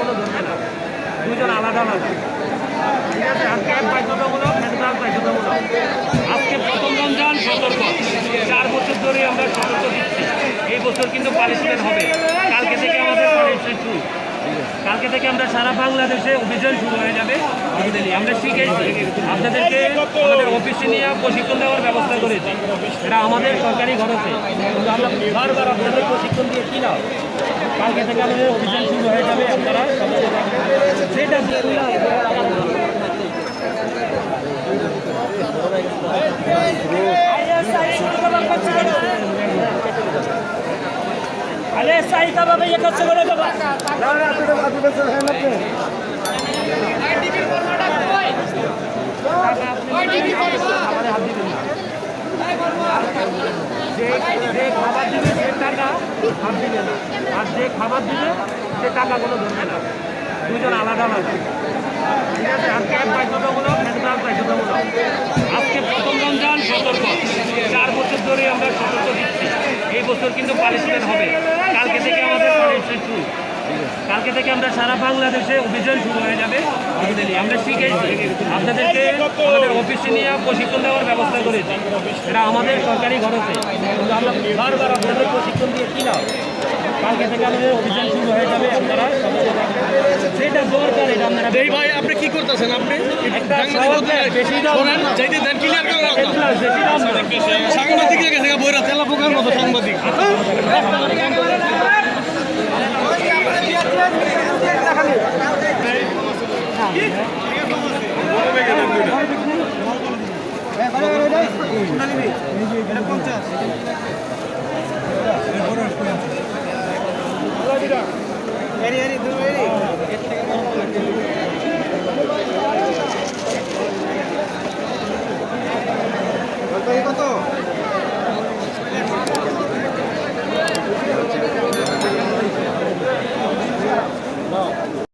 কোনো ধরবে না দুজন আলাদা আলাদা। ঠিক আছে, আর ক্যাব বাধ্যতামূলক হ্যান্ডগ্লাস বাধ্যতামূলক। আজকে প্রথম রমজান, সতর্ক। চার বছর ধরে আমরা সতর্ক দিচ্ছি। এই বছর কিন্তু পানিশমেন্ট হবে কালকে থেকে আমাদের পানিশমেন্ট শুরু কালকে থেকে আমরা সারা বাংলাদেশে অভিযান শুরু হয়ে যাবে। আমরা শিখেছি। আপনাদেরকে আমাদের অফিসে নিয়ে প্রশিক্ষণ দেওয়ার ব্যবস্থা করেছি। এটা আমাদের সরকারি খরচে কিন্তু আমরা বারবার আপনাদের প্রশিক্ষণ দিয়ে কি না কালকে থেকে আমাদের অভিযান শুরু হয়ে যাবে আপনারা থাকবেন। সেটা আরে সাইকা বাবা ইয়ে করছে করে বাবা খাবারে হাত দিবেন না। যে খাবার দিবে সে টাকা হাত দিবে আর যে খাবার দিবে সে টাকা কোনো ধরবে দুজন আলাদা আলাদা ঠিক আছে, আর ক্যাব বাধ্যতামূলক আজকে প্রথম রমজান সতর্ক চার বছর ধরে আমরা সতর্ক দিচ্ছি। এই বছর কিন্তু পানিশমেন্ট হবে। কালকে থেকে আমাদের পানিশমেন্ট শুরু। কালকে থেকে আমরা সারা বাংলাদেশে অভিযান শুরু হয়ে যাবে। আমরা শিখেছি। আপনাদেরকে আমাদের অফিসে নিয়ে প্রশিক্ষণ দেওয়ার ব্যবস্থা করেছি। এটা আমাদের সরকারি খরচে। কিন্তু আমরা বারবার আপনাদের প্রশিক্ষণ দিয়ে কি লাভ? কালকে থেকে আমাদের অভিযান শুরু হয়ে যাবে। আপনারা সতর্ক থাকবেন। সেটা দরকার এটা আপনারা এই ভাই আপনি কি করতেছেন? আপনি সাংবাদিক যাইতে দেন ক্লিয়ার করে গেছে বইরা তেলা পোকার মতো